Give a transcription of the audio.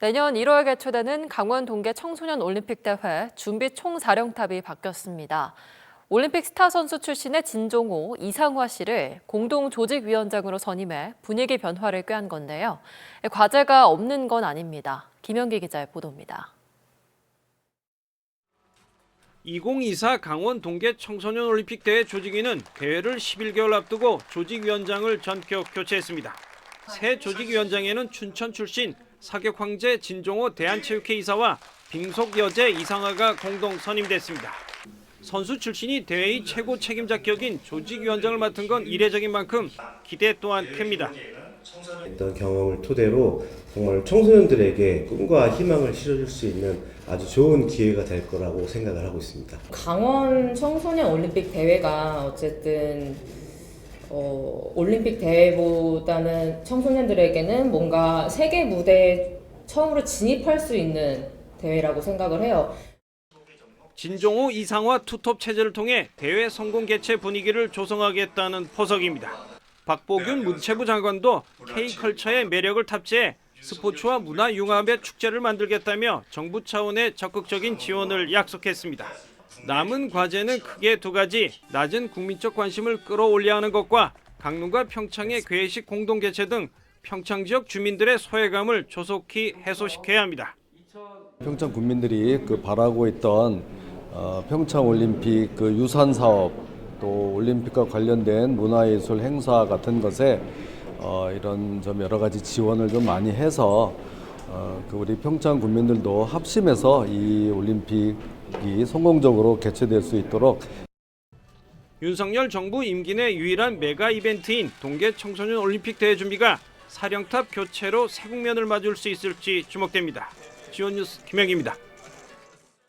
내년 1월 개최되는 강원 동계 청소년 올림픽 대회 준비 총사령탑이 바뀌었습니다. 올림픽 스타 선수 출신의 진종호, 이상화 씨를 공동 조직위원장으로 선임해 분위기 변화를 꾀한 건데요. 과제가 없는 건 아닙니다. 김현기 기자의 보도입니다. 2024 강원 동계 청소년 올림픽 대회 조직위는 대회를 11개월 앞두고 조직위원장을 전격 교체했습니다. 새 조직위원장에는 춘천 출신 사격 황제 진종호 대한체육회 이사와 빙속 여제 이상화가 공동 선임됐습니다. 선수 출신이 대회의 최고 책임자 격인 조직위원장을 맡은 건 이례적인 만큼 기대 또한 큽니다. 했던 경험을 토대로 정말 청소년들에게 꿈과 희망을 실어줄 수 있는 아주 좋은 기회가 될 거라고 생각을 하고 있습니다. 강원 청소년 올림픽 대회가 어쨌든 어, 올림픽 대회보다는 청소년들에게는 뭔가 세계 무대에 처음으로 진입할 수 있는 대회라고 생각을 해요. 진종호 이상화 투톱 체제를 통해 대회 성공 개최 분위기를 조성하겠다는 포석입니다. 박보균 문체부 장관도 K컬처의 매력을 탑재해 스포츠와 문화 융합의 축제를 만들겠다며 정부 차원의 적극적인 지원을 약속했습니다. 남은 과제는 크게 두 가지, 낮은 국민적 관심을 끌어올려야 하는 것과 강릉과 평창의 괴식 공동 개최 등 평창 지역 주민들의 소외감을 조속히 해소시켜야 합니다. 평창 국민들이 그 바라고 있던 어, 평창 올림픽 그 유산 사업 또 올림픽과 관련된 문화예술 행사 같은 것에 어, 이런 좀 여러 가지 지원을 좀 많이 해서 어, 그 우리 평창 국민들도 합심해서 이 올림픽 이 성공적으로 개최될 수 있도록 윤석열 정부 임기 내 유일한 메가 이벤트인 동계 청소년 올림픽 대회 준비가 사령탑 교체로 새 국면을 맞을 수 있을지 주목됩니다. 지원 뉴스 김영기입니다.